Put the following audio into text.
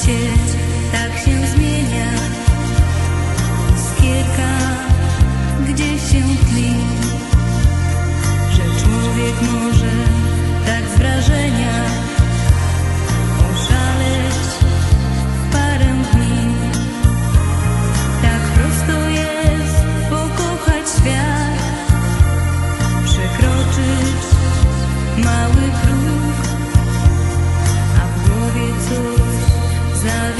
życie tak się zmienia. Iskierka, gdzie się tli Że człowiek może tak z wrażenia Oszaleć w parę dni. Tak prosto jest pokochać świat Przekroczyć mały próg A w głowie coś It's not